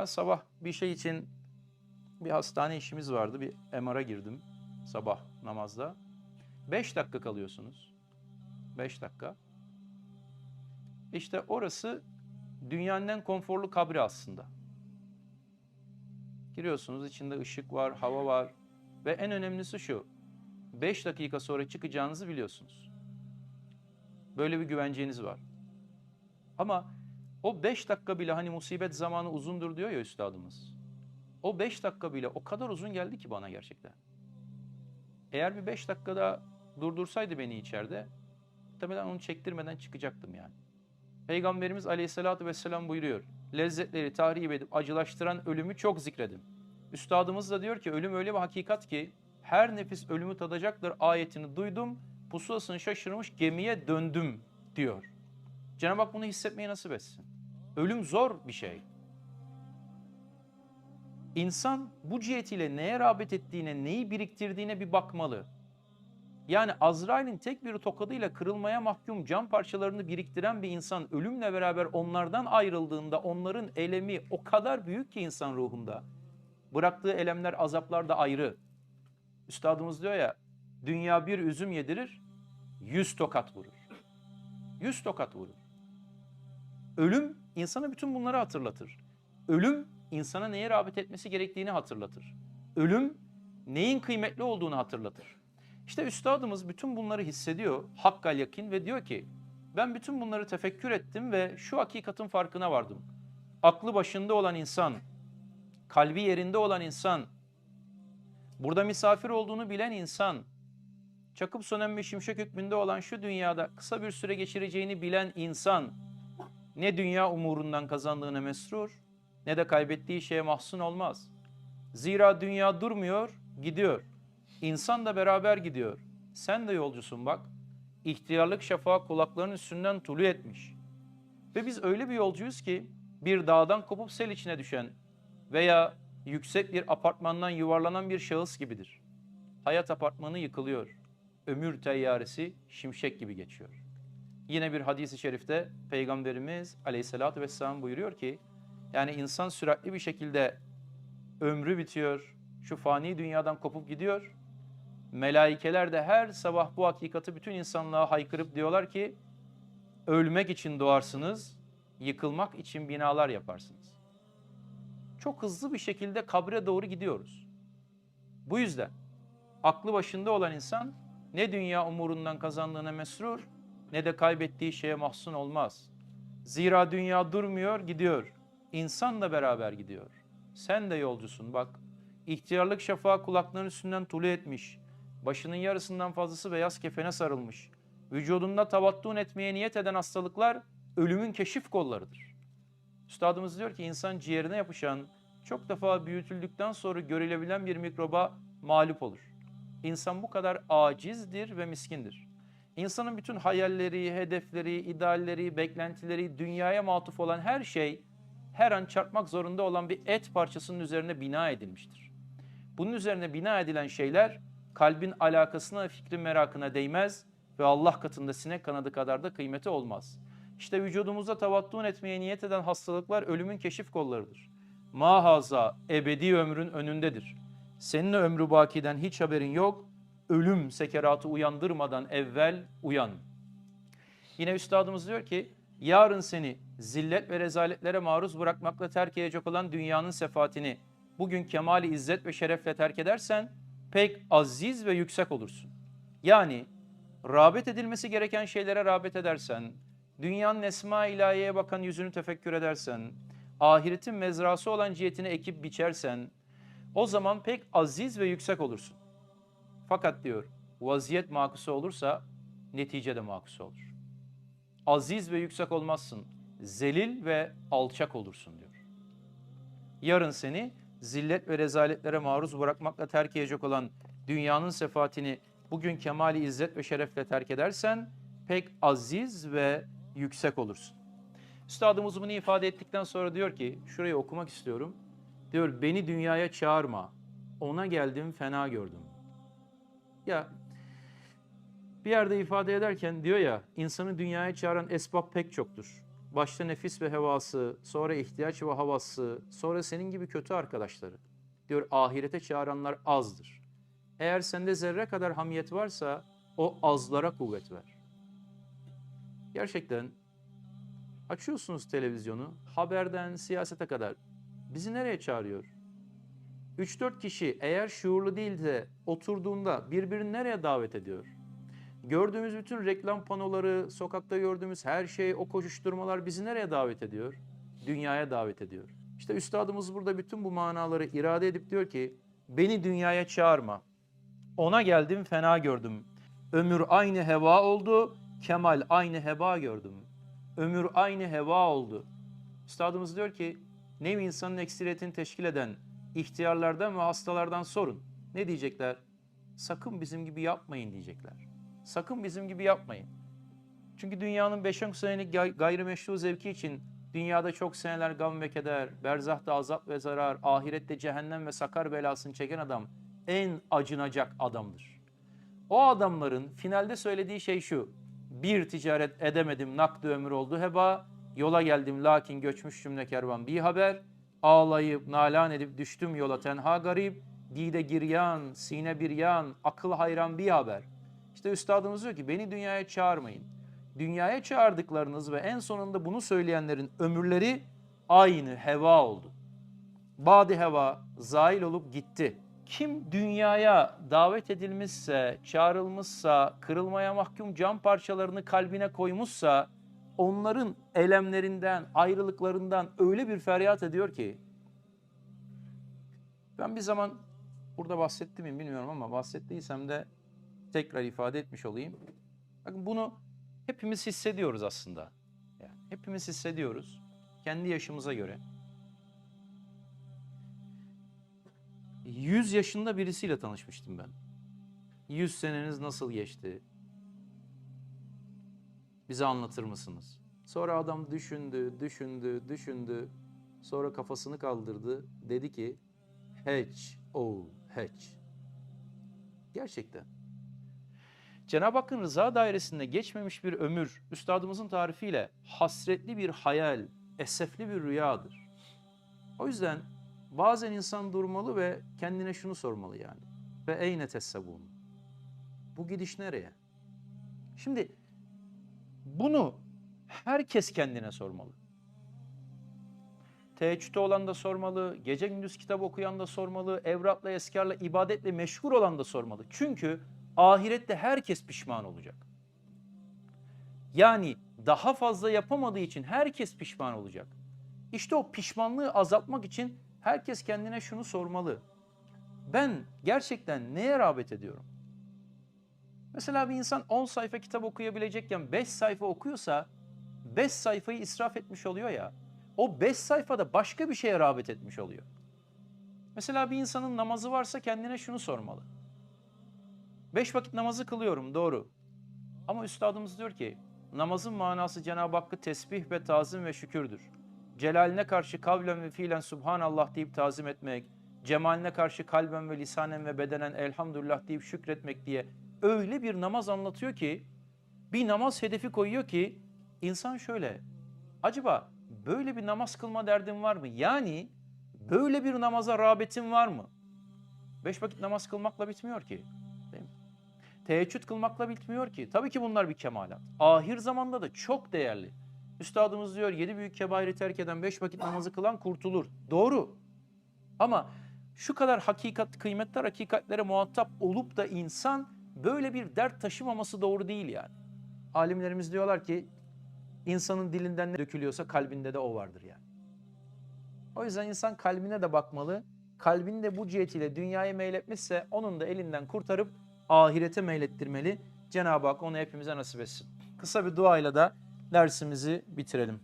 Ben sabah bir şey için bir hastane işimiz vardı. Bir MR'a girdim sabah namazda. 5 dakika kalıyorsunuz. 5 dakika. İşte orası dünyanın en konforlu kabri aslında. Giriyorsunuz içinde ışık var, hava var ve en önemlisi şu. 5 dakika sonra çıkacağınızı biliyorsunuz. Böyle bir güvenceniz var. Ama o 5 dakika bile hani musibet zamanı uzundur diyor ya üstadımız. O 5 dakika bile o kadar uzun geldi ki bana gerçekten. Eğer bir 5 dakikada durdursaydı beni içeride muhtemelen onu çektirmeden çıkacaktım yani. Peygamberimiz aleyhissalatü vesselam buyuruyor. Lezzetleri tahrip edip acılaştıran ölümü çok zikredin. Üstadımız da diyor ki ölüm öyle bir hakikat ki her nefis ölümü tadacaktır ayetini duydum. Pusulasını şaşırmış gemiye döndüm diyor. Cenab-ı Hak bunu hissetmeyi nasip etsin. Ölüm zor bir şey. İnsan bu cihetiyle neye rağbet ettiğine, neyi biriktirdiğine bir bakmalı. Yani Azrail'in tek bir tokadıyla kırılmaya mahkum cam parçalarını biriktiren bir insan ölümle beraber onlardan ayrıldığında onların elemi o kadar büyük ki insan ruhunda. Bıraktığı elemler, azaplar da ayrı. Üstadımız diyor ya, dünya bir üzüm yedirir, yüz tokat vurur. Yüz tokat vurur. Ölüm insana bütün bunları hatırlatır. Ölüm insana neye rağbet etmesi gerektiğini hatırlatır. Ölüm neyin kıymetli olduğunu hatırlatır. İşte üstadımız bütün bunları hissediyor, hakkal yakin ve diyor ki ben bütün bunları tefekkür ettim ve şu hakikatin farkına vardım. Aklı başında olan insan, kalbi yerinde olan insan, burada misafir olduğunu bilen insan, çakıp sönen bir şimşek hükmünde olan şu dünyada kısa bir süre geçireceğini bilen insan, ne dünya umurundan kazandığına mesrur, ne de kaybettiği şeye mahzun olmaz. Zira dünya durmuyor, gidiyor. İnsan da beraber gidiyor. Sen de yolcusun bak. İhtiyarlık şafağı kulaklarının üstünden tulu etmiş. Ve biz öyle bir yolcuyuz ki bir dağdan kopup sel içine düşen veya yüksek bir apartmandan yuvarlanan bir şahıs gibidir. Hayat apartmanı yıkılıyor. Ömür teyyaresi şimşek gibi geçiyor. Yine bir hadis-i şerifte Peygamberimiz aleyhissalatü vesselam buyuruyor ki yani insan süratli bir şekilde ömrü bitiyor, şu fani dünyadan kopup gidiyor. Melaikeler de her sabah bu hakikati bütün insanlığa haykırıp diyorlar ki ölmek için doğarsınız, yıkılmak için binalar yaparsınız. Çok hızlı bir şekilde kabre doğru gidiyoruz. Bu yüzden aklı başında olan insan ne dünya umurundan kazandığına mesrur ne de kaybettiği şeye mahzun olmaz. Zira dünya durmuyor, gidiyor. İnsan da beraber gidiyor. Sen de yolcusun bak. İhtiyarlık şafağı kulaklarının üstünden tulu etmiş. Başının yarısından fazlası beyaz kefene sarılmış. Vücudunda tavattun etmeye niyet eden hastalıklar ölümün keşif kollarıdır. Üstadımız diyor ki insan ciğerine yapışan, çok defa büyütüldükten sonra görülebilen bir mikroba mağlup olur. İnsan bu kadar acizdir ve miskindir. İnsanın bütün hayalleri, hedefleri, idealleri, beklentileri, dünyaya matuf olan her şey her an çarpmak zorunda olan bir et parçasının üzerine bina edilmiştir. Bunun üzerine bina edilen şeyler kalbin alakasına, fikrin merakına değmez ve Allah katında sinek kanadı kadar da kıymeti olmaz. İşte vücudumuzda tavattun etmeye niyet eden hastalıklar ölümün keşif kollarıdır. Mahaza ebedi ömrün önündedir. Senin ömrü bakiden hiç haberin yok. Ölüm sekeratı uyandırmadan evvel uyan. Yine üstadımız diyor ki yarın seni zillet ve rezaletlere maruz bırakmakla terk edecek olan dünyanın sefatini bugün kemali izzet ve şerefle terk edersen pek aziz ve yüksek olursun. Yani rağbet edilmesi gereken şeylere rağbet edersen, dünyanın esma ilahiyeye bakan yüzünü tefekkür edersen, ahiretin mezrası olan cihetini ekip biçersen, o zaman pek aziz ve yüksek olursun. Fakat diyor, vaziyet makusu olursa netice de makusu olur. Aziz ve yüksek olmazsın, zelil ve alçak olursun diyor. Yarın seni zillet ve rezaletlere maruz bırakmakla terk edecek olan dünyanın sefatini bugün kemali izzet ve şerefle terk edersen pek aziz ve yüksek olursun. Üstadımız bunu ifade ettikten sonra diyor ki, şurayı okumak istiyorum. Diyor beni dünyaya çağırma, ona geldim fena gördüm. Ya bir yerde ifade ederken diyor ya insanı dünyaya çağıran esbab pek çoktur. başta nefis ve hevası, sonra ihtiyaç ve havası, sonra senin gibi kötü arkadaşları. Diyor ahirete çağıranlar azdır. Eğer sende zerre kadar hamiyet varsa o azlara kuvvet ver. Gerçekten açıyorsunuz televizyonu, haberden siyasete kadar bizi nereye çağırıyor? 3-4 kişi eğer şuurlu değil de oturduğunda birbirini nereye davet ediyor? Gördüğümüz bütün reklam panoları, sokakta gördüğümüz her şey, o koşuşturmalar bizi nereye davet ediyor? Dünyaya davet ediyor. İşte üstadımız burada bütün bu manaları irade edip diyor ki, beni dünyaya çağırma. Ona geldim fena gördüm. Ömür aynı heva oldu, kemal aynı heba gördüm. Ömür aynı heva oldu. Üstadımız diyor ki, nevi insanın eksiliyetini teşkil eden ihtiyarlardan ve hastalardan sorun. Ne diyecekler? Sakın bizim gibi yapmayın diyecekler. Sakın bizim gibi yapmayın. Çünkü dünyanın 5-10 senelik gay- gayrimeşru zevki için dünyada çok seneler gam ve keder, berzahta azap ve zarar, ahirette cehennem ve sakar belasını çeken adam en acınacak adamdır. O adamların finalde söylediği şey şu. Bir ticaret edemedim nakdi ömür oldu heba. Yola geldim lakin göçmüş cümle kervan bir haber. Ağlayıp nalan edip düştüm yola tenha garip. Dide giryan, sine bir yan, akıl hayran bir haber. İşte üstadımız diyor ki beni dünyaya çağırmayın. Dünyaya çağırdıklarınız ve en sonunda bunu söyleyenlerin ömürleri aynı heva oldu. Badi heva zail olup gitti. Kim dünyaya davet edilmişse, çağrılmışsa, kırılmaya mahkum cam parçalarını kalbine koymuşsa, onların elemlerinden, ayrılıklarından öyle bir feryat ediyor ki, ben bir zaman burada bahsettim mi bilmiyorum ama bahsettiysem de tekrar ifade etmiş olayım. Bakın bunu hepimiz hissediyoruz aslında. Yani hepimiz hissediyoruz kendi yaşımıza göre. 100 yaşında birisiyle tanışmıştım ben. 100 seneniz nasıl geçti? Bize anlatır mısınız? Sonra adam düşündü, düşündü, düşündü. Sonra kafasını kaldırdı. Dedi ki, hiç, oh, hiç. Gerçekten. Cenab-ı Hakk'ın rıza dairesinde geçmemiş bir ömür, üstadımızın tarifiyle hasretli bir hayal, esefli bir rüyadır. O yüzden bazen insan durmalı ve kendine şunu sormalı yani. Ve eyne tessebun? Bu gidiş nereye? Şimdi bunu herkes kendine sormalı. Teheccüde olan da sormalı, gece gündüz kitap okuyan da sormalı, evratla, eskarla, ibadetle meşgul olan da sormalı. Çünkü ahirette herkes pişman olacak. Yani daha fazla yapamadığı için herkes pişman olacak. İşte o pişmanlığı azaltmak için herkes kendine şunu sormalı. Ben gerçekten neye rağbet ediyorum? Mesela bir insan 10 sayfa kitap okuyabilecekken 5 sayfa okuyorsa 5 sayfayı israf etmiş oluyor ya. O 5 sayfada başka bir şeye rağbet etmiş oluyor. Mesela bir insanın namazı varsa kendine şunu sormalı. Beş vakit namazı kılıyorum doğru. Ama üstadımız diyor ki namazın manası Cenab-ı Hakk'ı tesbih ve tazim ve şükürdür. Celaline karşı kavlen ve fiilen Subhanallah deyip tazim etmek, cemaline karşı kalben ve lisanen ve bedenen elhamdülillah deyip şükretmek diye öyle bir namaz anlatıyor ki bir namaz hedefi koyuyor ki insan şöyle acaba böyle bir namaz kılma derdin var mı? Yani böyle bir namaza rağbetin var mı? Beş vakit namaz kılmakla bitmiyor ki. Değil mi? Teheccüd kılmakla bitmiyor ki. Tabii ki bunlar bir kemalat. Ahir zamanda da çok değerli. Üstadımız diyor yedi büyük kebairi terk eden beş vakit namazı kılan kurtulur. Doğru. Ama şu kadar hakikat, kıymetli hakikatlere muhatap olup da insan böyle bir dert taşımaması doğru değil yani. Alimlerimiz diyorlar ki insanın dilinden ne dökülüyorsa kalbinde de o vardır yani. O yüzden insan kalbine de bakmalı. Kalbini de bu cihetiyle dünyaya meyletmişse onun da elinden kurtarıp ahirete meylettirmeli. Cenab-ı Hak onu hepimize nasip etsin. Kısa bir duayla da dersimizi bitirelim.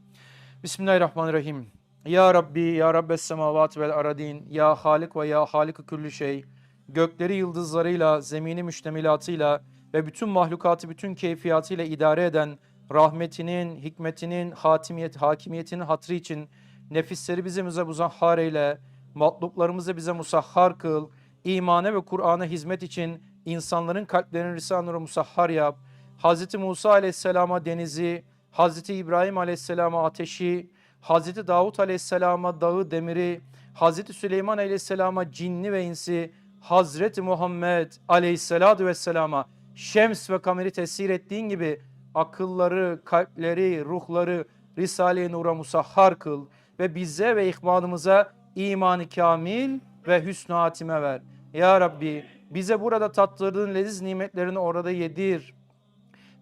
Bismillahirrahmanirrahim. Ya Rabbi, Ya Rabbes semavat vel aradin, Ya Halik ve Ya Halik küllü şey, gökleri yıldızlarıyla, zemini müştemilatıyla ve bütün mahlukatı bütün keyfiyatıyla idare eden rahmetinin, hikmetinin, hatimiyet, hakimiyetinin hatrı için nefisleri bize muzahhar eyle, matluplarımızı bize musahhar kıl, imana ve Kur'an'a hizmet için insanların kalplerini nuru musahhar yap. Hz. Musa aleyhisselama denizi, Hazreti İbrahim Aleyhisselam'a ateşi, Hazreti Davut Aleyhisselam'a dağı demiri, Hazreti Süleyman Aleyhisselam'a cinni ve insi, Hazreti Muhammed Aleyhisselatü Vesselam'a şems ve kameri tesir ettiğin gibi akılları, kalpleri, ruhları Risale-i Nur'a musahhar kıl ve bize ve ihvanımıza imanı kamil ve hüsnü hatime ver. Ya Rabbi bize burada tattırdığın leziz nimetlerini orada yedir.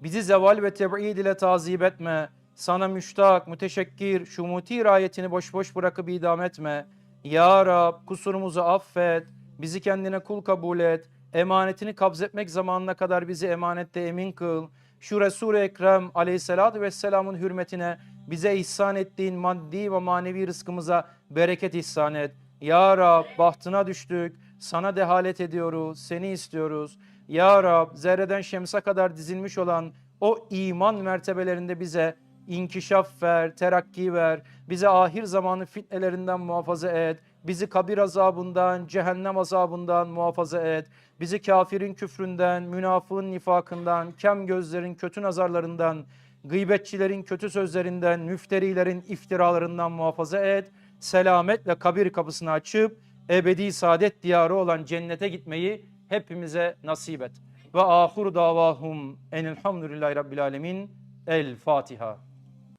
Bizi zeval ve teb'id ile tazip etme. Sana müştak, müteşekkir, şu muti ayetini boş boş bırakıp idam etme. Ya Rab kusurumuzu affet. Bizi kendine kul kabul et. Emanetini kabzetmek zamanına kadar bizi emanette emin kıl. Şu Resul-i Ekrem aleyhissalatü vesselamın hürmetine bize ihsan ettiğin maddi ve manevi rızkımıza bereket ihsan et. Ya Rab bahtına düştük. Sana dehalet ediyoruz. Seni istiyoruz. Ya Rab zerreden şemsa kadar dizilmiş olan o iman mertebelerinde bize inkişaf ver, terakki ver. Bize ahir zamanı fitnelerinden muhafaza et. Bizi kabir azabından, cehennem azabından muhafaza et. Bizi kafirin küfründen, münafığın nifakından, kem gözlerin kötü nazarlarından, gıybetçilerin kötü sözlerinden, müfterilerin iftiralarından muhafaza et. Selametle kabir kapısını açıp ebedi saadet diyarı olan cennete gitmeyi hepimize nasip et. Ve ahuru davahum enelhamdülillahi rabbil alemin. El Fatiha.